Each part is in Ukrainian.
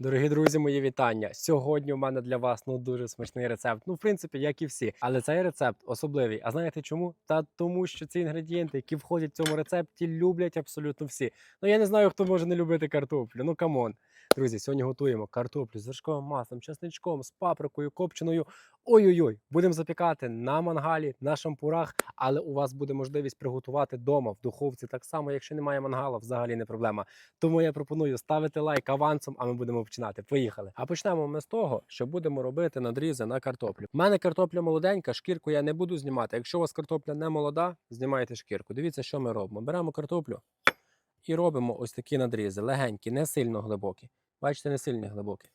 Дорогі друзі, мої вітання. Сьогодні у мене для вас ну дуже смачний рецепт. Ну, в принципі, як і всі. Але цей рецепт особливий. А знаєте чому? Та тому, що ці інгредієнти, які входять в цьому рецепті, люблять абсолютно всі. Ну я не знаю, хто може не любити картоплю. Ну камон. Друзі, сьогодні готуємо картоплю з вершковим маслом, чесничком, з паприкою, копченою. Ой-ой-ой, будемо запікати на мангалі, на шампурах, але у вас буде можливість приготувати вдома в духовці. Так само, якщо немає мангала, взагалі не проблема. Тому я пропоную ставити лайк авансом, а ми будемо починати. Поїхали. А почнемо ми з того, що будемо робити надрізи на картоплю. У мене картопля молоденька, шкірку я не буду знімати. Якщо у вас картопля не молода, знімайте шкірку. Дивіться, що ми робимо. Беремо картоплю і робимо ось такі надрізи. Легенькі, не сильно глибокі. Бачите, не сильно глибокі.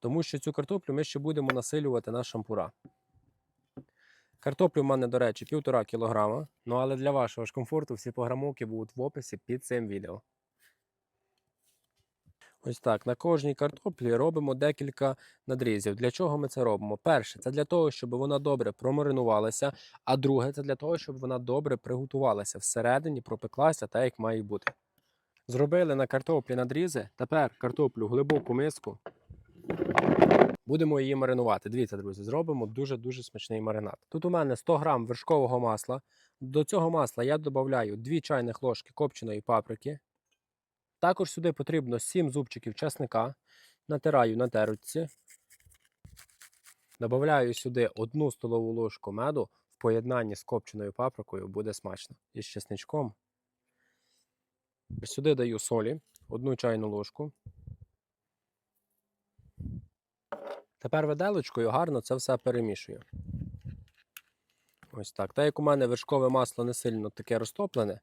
Тому що цю картоплю ми ще будемо насилювати на шампура. Картоплю в мене, до речі, півтора кілограма. Ну але для вашого ж комфорту всі пограмовки будуть в описі під цим відео. Ось так, на кожній картоплі робимо декілька надрізів. Для чого ми це робимо? Перше, це для того, щоб вона добре промаринувалася, а друге, це для того, щоб вона добре приготувалася всередині, пропеклася так, як має бути. Зробили на картоплі надрізи. Тепер картоплю глибоку миску. Будемо її маринувати. Дивіться, друзі, зробимо дуже-дуже смачний маринад. Тут у мене 100 грам вершкового масла. До цього масла я додаю 2 чайних ложки копченої паприки. Також сюди потрібно 7 зубчиків чесника. Натираю на терочці. Добавляю сюди 1 столову ложку меду в поєднанні з копченою паприкою буде смачно. І з чесничком. Сюди даю солі, одну чайну ложку. Тепер виделочкою гарно це все перемішую. Ось так. Так як у мене вершкове масло не сильно таке розтоплене,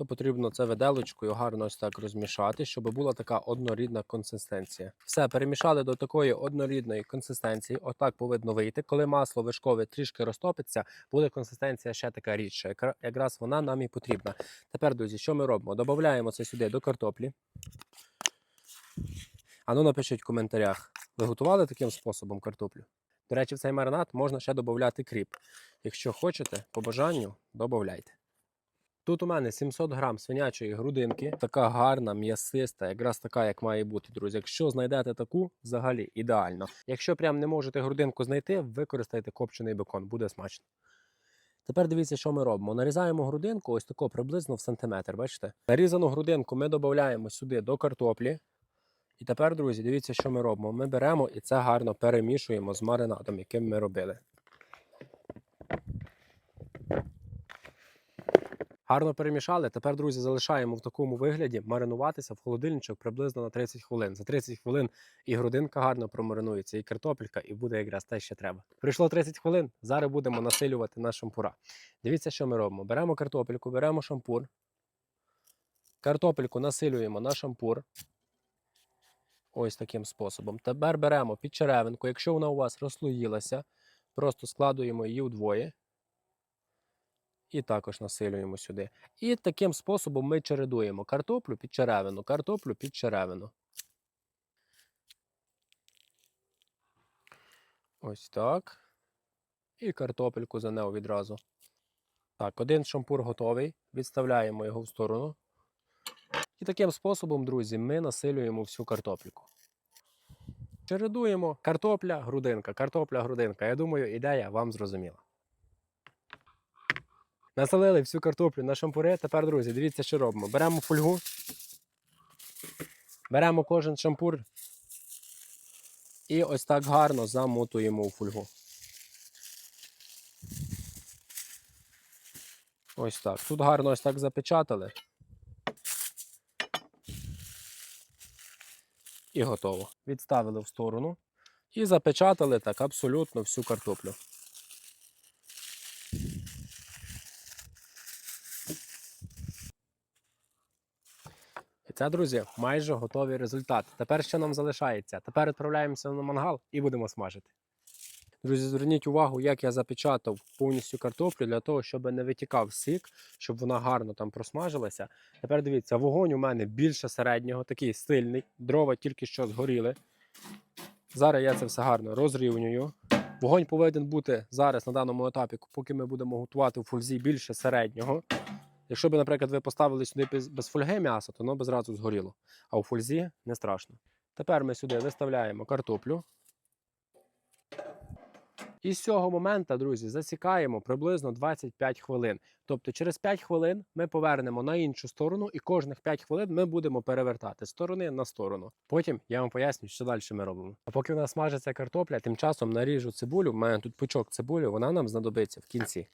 то потрібно це виделочкою гарно ось так розмішати, щоб була така однорідна консистенція. Все, перемішали до такої однорідної консистенції. Отак повинно вийти. Коли масло вершкове трішки розтопиться, буде консистенція ще така рідша. Якраз вона нам і потрібна. Тепер, друзі, що ми робимо? Додаємо це сюди до картоплі. А ну напишіть в коментарях, ви готували таким способом картоплю? До речі, в цей маринад можна ще додати кріп. Якщо хочете, по бажанню, додавайте. Тут у мене 700 грам свинячої грудинки, така гарна, м'ясиста, якраз така, як має бути, друзі. Якщо знайдете таку, взагалі ідеально. Якщо прям не можете грудинку знайти, використайте копчений бекон, буде смачно. Тепер дивіться, що ми робимо. Нарізаємо грудинку ось тако приблизно в сантиметр. Бачите? Нарізану грудинку ми додаємо сюди до картоплі. І тепер, друзі, дивіться, що ми робимо. Ми беремо і це гарно перемішуємо з маринадом, яким ми робили. Гарно перемішали. Тепер, друзі, залишаємо в такому вигляді маринуватися в холодильничок приблизно на 30 хвилин. За 30 хвилин і грудинка гарно промаринується, і картопелька, і буде якраз те, що треба. Прийшло 30 хвилин. Зараз будемо насилювати на шампура. Дивіться, що ми робимо. Беремо картопельку, беремо шампур. Картопельку насилюємо на шампур. Ось таким способом. Тепер беремо підчеревинку. Якщо вона у вас розслоїлася, просто складуємо її вдвоє. І також насилюємо сюди. І таким способом ми чередуємо картоплю під черевину, картоплю під черевину. Ось так. І картопельку за нею відразу. Так, один шампур готовий. Відставляємо його в сторону. І таким способом, друзі, ми насилюємо всю картопліку. Чередуємо картопля, грудинка, картопля, грудинка. Я думаю, ідея вам зрозуміла. Насолили всю картоплю на шампури. Тепер, друзі, дивіться, що робимо. Беремо фольгу, беремо кожен шампур і ось так гарно замотуємо у фольгу. Ось так. Тут гарно ось так запечатали. І готово. Відставили в сторону і запечатали так абсолютно всю картоплю. Це, друзі, майже готовий результат. Тепер що нам залишається? Тепер відправляємося на мангал і будемо смажити. Друзі, зверніть увагу, як я запечатав повністю картоплю для того, щоб не витікав сік, щоб вона гарно там просмажилася. Тепер дивіться, вогонь у мене більше середнього, такий сильний, дрова тільки що згоріли. Зараз я це все гарно розрівнюю. Вогонь повинен бути зараз на даному етапі, поки ми будемо готувати в фользі більше середнього. Якщо б, наприклад, ви поставили сюди без, фольги м'ясо, то воно б зразу згоріло. А у фользі не страшно. Тепер ми сюди виставляємо картоплю. І з цього моменту, друзі, засікаємо приблизно 25 хвилин. Тобто через 5 хвилин ми повернемо на іншу сторону, і кожних 5 хвилин ми будемо перевертати сторони на сторону. Потім я вам поясню, що далі ми робимо. А поки у нас смажиться картопля, тим часом наріжу цибулю. У мене тут пучок цибулі, вона нам знадобиться в кінці.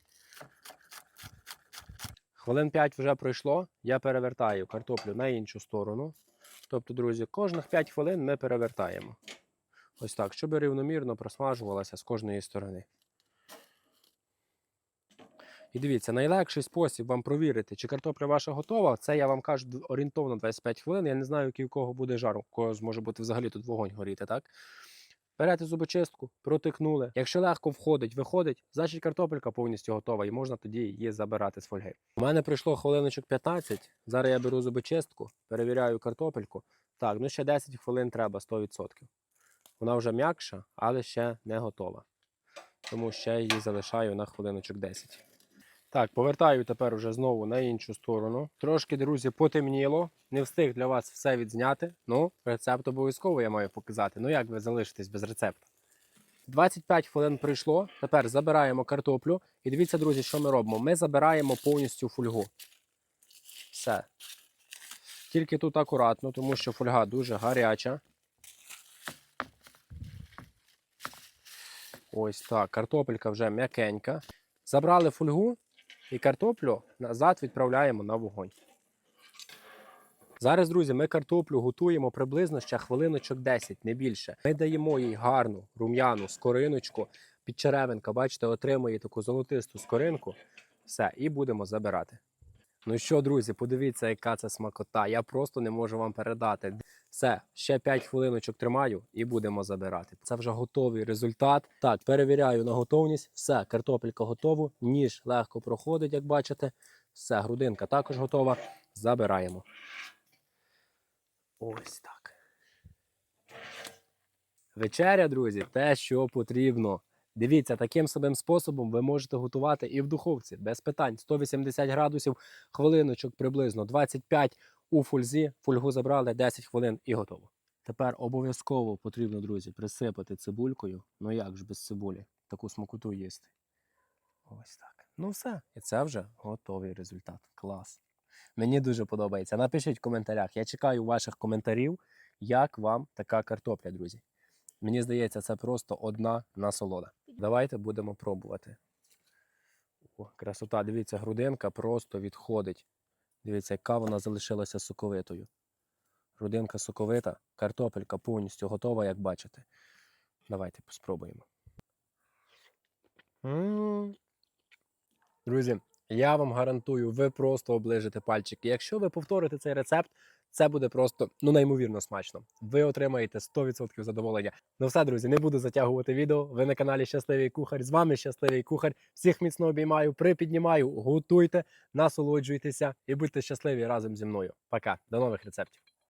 Хвилин 5 вже пройшло. Я перевертаю картоплю на іншу сторону. Тобто, друзі, кожних 5 хвилин ми перевертаємо. Ось так, щоб рівномірно просмажувалася з кожної сторони. І дивіться, найлегший спосіб вам провірити, чи картопля ваша готова, це я вам кажу орієнтовно 25 хвилин. Я не знаю, який у кого буде жар, у кого зможе бути взагалі тут вогонь горіти, так? Берете зубочистку, протикнули. Якщо легко входить, виходить, значить картопелька повністю готова і можна тоді її забирати з фольги. У мене пройшло хвилиночок 15. Зараз я беру зубочистку, перевіряю картопельку. Так, ну ще 10 хвилин треба 100%. Вона вже м'якша, але ще не готова. Тому ще її залишаю на хвилиночок 10. Так, повертаю тепер уже знову на іншу сторону. Трошки, друзі, потемніло. Не встиг для вас все відзняти. Ну, рецепт обов'язково я маю показати. Ну як ви залишитесь без рецепту? 25 хвилин пройшло. Тепер забираємо картоплю. І дивіться, друзі, що ми робимо. Ми забираємо повністю фольгу. Все. Тільки тут акуратно, тому що фольга дуже гаряча. Ось так, картопелька вже м'якенька. Забрали фольгу і картоплю назад відправляємо на вогонь. Зараз, друзі, ми картоплю готуємо приблизно ще хвилиночок 10, не більше. Ми даємо їй гарну рум'яну скориночку. Підчеревинка, бачите, отримує таку золотисту скоринку. Все, і будемо забирати. Ну що, друзі, подивіться, яка це смакота. Я просто не можу вам передати. Все, ще 5 хвилиночок тримаю і будемо забирати. Це вже готовий результат. Так, перевіряю на готовність. Все, картопелька готова, ніж легко проходить, як бачите. Все, грудинка також готова. Забираємо. Ось так. Вечеря, друзі, те, що потрібно. Дивіться, таким самим способом ви можете готувати і в духовці без питань. 180 градусів, хвилиночок приблизно 25 у фульзі. Фольгу забрали 10 хвилин і готово. Тепер обов'язково потрібно, друзі, присипати цибулькою. Ну як ж без цибулі? Таку смакоту їсти. Ось так. Ну все. І це вже готовий результат. Клас. Мені дуже подобається. Напишіть в коментарях. Я чекаю ваших коментарів, як вам така картопля, друзі. Мені здається, це просто одна насолода. Давайте будемо пробувати. О, красота, дивіться, грудинка просто відходить. Дивіться, яка вона залишилася соковитою. Родинка соковита, картопелька повністю готова, як бачите. Давайте спробуємо. М. Друзі, я вам гарантую, ви просто оближите пальчики. Якщо ви повторите цей рецепт, це буде просто ну неймовірно смачно. Ви отримаєте 100% задоволення. Ну все, друзі, не буду затягувати відео. Ви на каналі Щасливий Кухар. З вами щасливий кухар. Всіх міцно обіймаю, припіднімаю, готуйте, насолоджуйтеся і будьте щасливі разом зі мною. Пока, до нових рецептів.